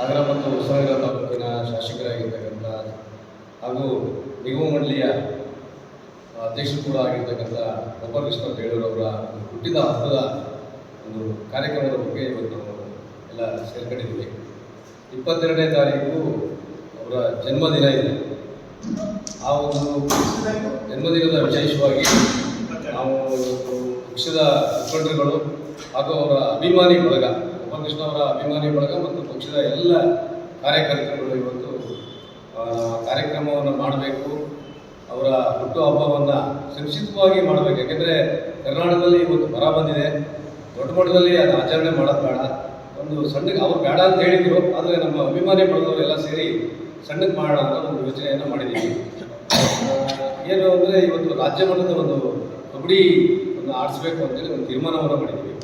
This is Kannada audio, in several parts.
ಸಾಗರ ಮತ್ತು ಹೊಸನಗರ ತಾಲೂಕಿನ ಶಾಸಕರಾಗಿರ್ತಕ್ಕಂಥ ಹಾಗೂ ನಿಗಮ ಮಂಡಳಿಯ ಅಧ್ಯಕ್ಷರು ಕೂಡ ಆಗಿರ್ತಕ್ಕಂಥ ಗೋಪಾಲಕೃಷ್ಣ ಬೇಳೂರವರ ಹುಟ್ಟಿದ ಹಬ್ಬದ ಒಂದು ಕಾರ್ಯಕ್ರಮದ ಬಗ್ಗೆ ಇವತ್ತು ಎಲ್ಲ ಸೇರ್ಕೊಂಡಿದ್ದೀವಿ. ಇಪ್ಪತ್ತೆರಡನೇ ತಾರೀಕು ಅವರ ಜನ್ಮದಿನ ಇದೆ. ಆ ಒಂದು ಜನ್ಮದಿನದ ವಿಶೇಷವಾಗಿ ನಾವು ಪಕ್ಷದ ಮುಖಂಡರುಗಳು ಹಾಗೂ ಅವರ ಅಭಿಮಾನಿ ಬಳಗ ಗೋಪಾಲಕೃಷ್ಣ ಅವರ ಅಭಿಮಾನಿ ಬಳಗ ಮತ್ತು ಪಕ್ಷದ ಎಲ್ಲ ಕಾರ್ಯಕರ್ತರುಗಳು ಇವತ್ತು ಕಾರ್ಯಕ್ರಮವನ್ನು ಮಾಡಬೇಕು. ಅವರ ಹುಟ್ಟುಹಬ್ಬವನ್ನು ಸುರಕ್ಷಿತವಾಗಿ ಮಾಡಬೇಕು. ಯಾಕೆಂದರೆ ಕರ್ನಾಟಕದಲ್ಲಿ ಇವತ್ತು ಬರ ಬಂದಿದೆ. ದೊಡ್ಡ ಮಟ್ಟದಲ್ಲಿ ಅದು ಆಚರಣೆ ಮಾಡೋದು ಬೇಡ. ಒಂದು ಸಣ್ಣಗೆ ಅವ್ರು ಬೇಡ ಅಂತ ಹೇಳಿದರು, ಆದರೆ ನಮ್ಮ ಅಭಿಮಾನಿ ಬಳಗವರೆಲ್ಲ ಸೇರಿ ಸಣ್ಣಗೆ ಮಾಡೋಣ ಅಂತ ಒಂದು ಯೋಚನೆಯನ್ನು ಮಾಡಿದ್ದೀವಿ. ಏನು ಅಂದರೆ ಇವತ್ತು ರಾಜ್ಯ ಮಟ್ಟದ ಒಂದು ಕಬಡ್ಡಿ ಒಂದು ಆಡಿಸ್ಬೇಕು ಅಂತೇಳಿ ಒಂದು ತೀರ್ಮಾನವನ್ನು ಮಾಡಿದ್ದೀವಿ.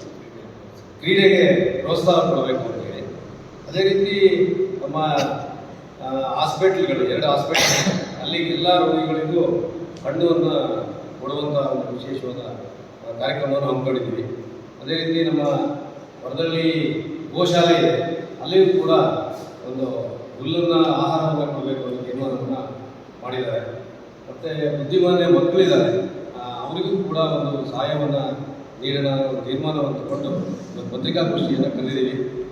ಕ್ರೀಡೆಗೆ ಪ್ರೋತ್ಸಾಹ ಕೊಡಬೇಕು ಅಂತೇಳಿ ಅದೇ ರೀತಿ ನಮ್ಮ ಹಾಸ್ಪಿಟ್ಲ್ಗಳು ಎರಡು ಹಾಸ್ಪಿಟ್ಲ್ ಅಲ್ಲಿ ಎಲ್ಲ ರೋಗಿಗಳಿಗೂ ಹಣ್ಣುವನ್ನು ಕೊಡುವಂಥ ಒಂದು ವಿಶೇಷವಾದ ಕಾರ್ಯಕ್ರಮವನ್ನು ಹಮ್ಮಿಕೊಂಡಿದ್ದೀವಿ. ಅದೇ ರೀತಿ ನಮ್ಮ ಹೊರದಲ್ಲಿ ಗೋಶಾಲೆ ಇದೆ. ಅಲ್ಲಿಯೂ ಕೂಡ ಒಂದು ಹುಲ್ಲನ್ನು ಆಹಾರವನ್ನು ಕೊಡಬೇಕು ಅನ್ನೋ ತೀರ್ಮಾನವನ್ನು ಮಾಡಿದ್ದಾರೆ. ಮತ್ತು ಬುದ್ಧಿಮಾನ್ಯ ಮಕ್ಕಳಿದ್ದಾರೆ. ಅವರಿಗೂ ಕೂಡ ಒಂದು ಸಹಾಯವನ್ನು ನೀಡೋಣ ತೀರ್ಮಾನವನ್ನು ತಗೊಂಡು ಪತ್ರಿಕಾಗೋಷ್ಠಿಯನ್ನು ಕರೆದಿದ್ದೀವಿ.